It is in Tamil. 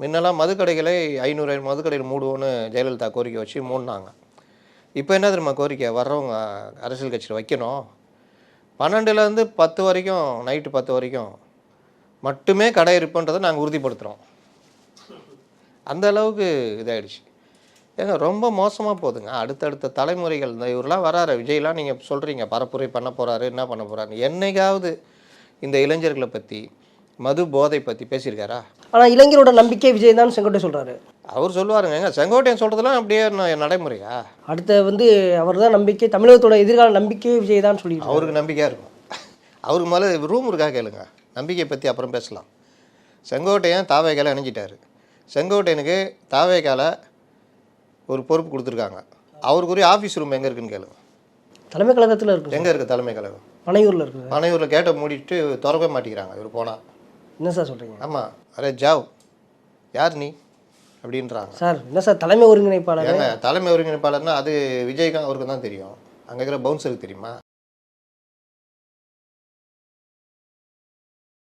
முன்னெல்லாம் மதுக்கடைகளை ஐநூறு மதுக்கடையில் மூடுவோன்னு ஜெயலலிதா கோரிக்கை வச்சு மூடினாங்க. இப்போ என்ன தெரியுமா கோரிக்கை? வர்றவங்க அரசியல் கட்சியில் வைக்கணும். பன்னெண்டுலேருந்து பத்து வரைக்கும் நைட்டு பத்து வரைக்கும் மட்டுமே கடை இருப்புன்றதை நாங்கள் உறுதிப்படுத்துகிறோம் அந்த அளவுக்கு இதாயிடுச்சு. ஏங்க ரொம்ப மோசமாக போகுதுங்க. அடுத்தடுத்த தலைமுறைகள் இந்த இவரெலாம் வராரு விஜய்லாம் நீங்கள் சொல்கிறீங்க பரப்புரை பண்ண போகிறாரு என்ன பண்ண போகிறாரு என்னைக்காவது இந்த இளைஞர்களை பற்றி மது போதை பற்றி பேசியிருக்காரா? ஆனால் இளைஞரோட நம்பிக்கை விஜய் தான் செங்கோட்டை சொல்கிறாரு அவர் சொல்லுவாருங்க. ஏங்க செங்கோட்டையன் சொல்கிறதுலாம் அப்படியே நடைமுறையா? அடுத்த வந்து அவர் தான் நம்பிக்கை தமிழகத்தோட எதிர்கால நம்பிக்கையே விஜய் தான் சொல்லியிருக்காரு. அவருக்கு நம்பிக்கையாக இருக்கும். அவருக்கு முதல்ல ரூம் இருக்கா கேளுங்க. நம்பிக்கை பற்றி அப்புறம் பேசலாம். செங்கோட்டையன் தாவேக்கால இணைஞ்சிட்டாரு. செங்கோட்டையனுக்கு தாவேக்கால ஒரு பொறுப்பு கொடுத்துருக்காங்க. அவருக்குரிய ஆஃபீஸ் ரூம் எங்கே இருக்குன்னு கேளுங்க. தலைமை கழகத்தில் இருக்கு. எங்கே இருக்குது தலைமை கழகம்? பனையூரில் இருக்குது மனையூரில் கேட்டை மூடிட்டு திறக்கவே மாட்டேங்கிறாங்க. இவர் போனால் என்ன சார் சொல்கிறீங்க ஆமாம் அரே ஜாவ். யார் நீ? அப்படின்றாங்க. சார் என்ன சார் தலைமை ஒருங்கிணைப்பாளர்? ஏங்க தலைமை ஒருங்கிணைப்பாளர்னா அது விஜய்க்கு அவருக்கு தான் தெரியும். அங்கே இருக்கிற பவுன்சருக்கு தெரியுமா?